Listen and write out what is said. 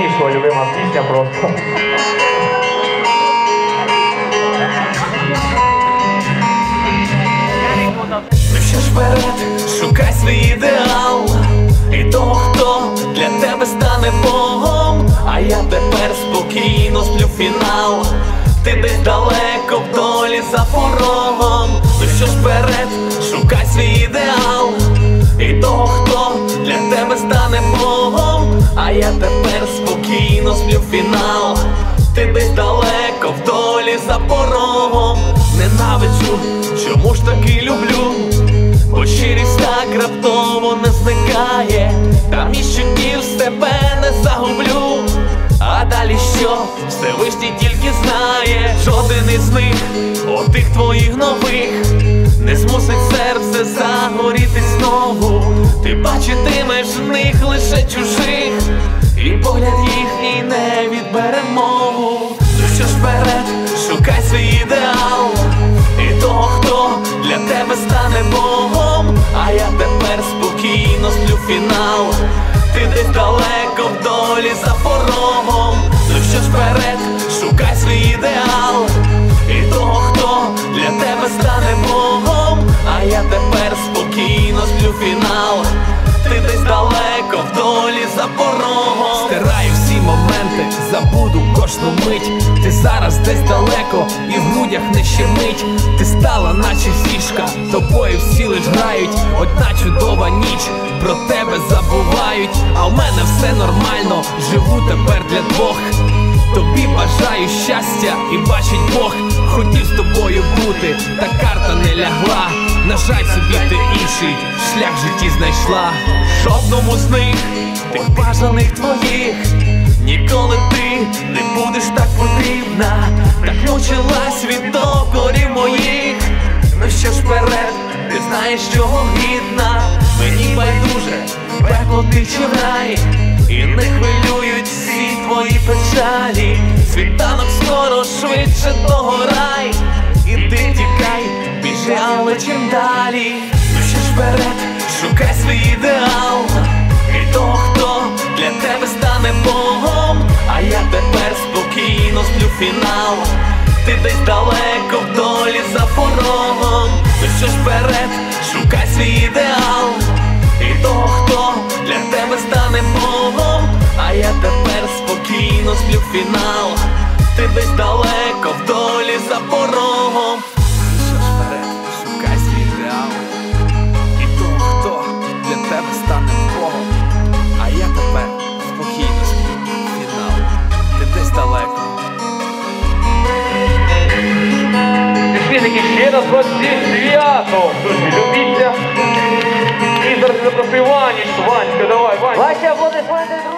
Мішова любима пісня просто. Ну що ж вперед, шукай свій ідеал. І того, хто для тебе стане Богом. А я тепер спокійно сплю фінал. Ти десь далеко в долі за порогом. Ну що ж вперед, шукай свій ідеал порогом Ненавиджу, чому ж таки люблю? Бо щирість так раптово не зникає. Та між щоків себе не загублю. А далі що? Всевишній тільки знає. Жоден із них, отих твоїх нових Не змусить серце загоріти знову. Ти бачитимеш в них лише чужих. І фінал Ти десь далеко в долі за порогом. Ну що вперед, шукай свій ідеал. І того, хто для тебе стане Богом. А я тепер спокійно сплю фінал. Ти десь далеко в долі за порогом. Стираю всі моменти, забуду кожну мить. Ти зараз десь далеко і в грудях не щемить. Ти стала, наче фішка, тобою всі лиш грають Одна чудова ніч, про тебе забувають. А в мене все нормально, живу тепер для двох. Тобі бажаю щастя і бачить Бог. Хотів з тобою бути, та карта не лягла. На жаль, собі ти інший шлях в житті знайшла. Жодному з них, тих бажаних твоїх. Ніколи ти не будеш так потрібна. Так мучилась від докорів моїх. Ну що ж вперед, ти знаєш, чого гідна. Мені байдуже, пекло ти чи рай. І не хвилюють всі твої печалі. Світанок скоро швидше догорай І ти тікай, біжи, але чим далі? Ну ж вперед, шукай свій ідеал. І того, хто для тебе стане Богом? А я тепер спокійно сплю фінал. Ти десь далеко в долі за порогом Ну що ж вперед, шукай свій ідеал. І того, хто для тебе стане Богом А я тепер спокійно сплю фінал. Ти десь далеко ще свято! 29-го. Друзі, любіться. І зараз запрошую Ванечку. Давай, Ванечка. Ваші аплодисменти, друзі!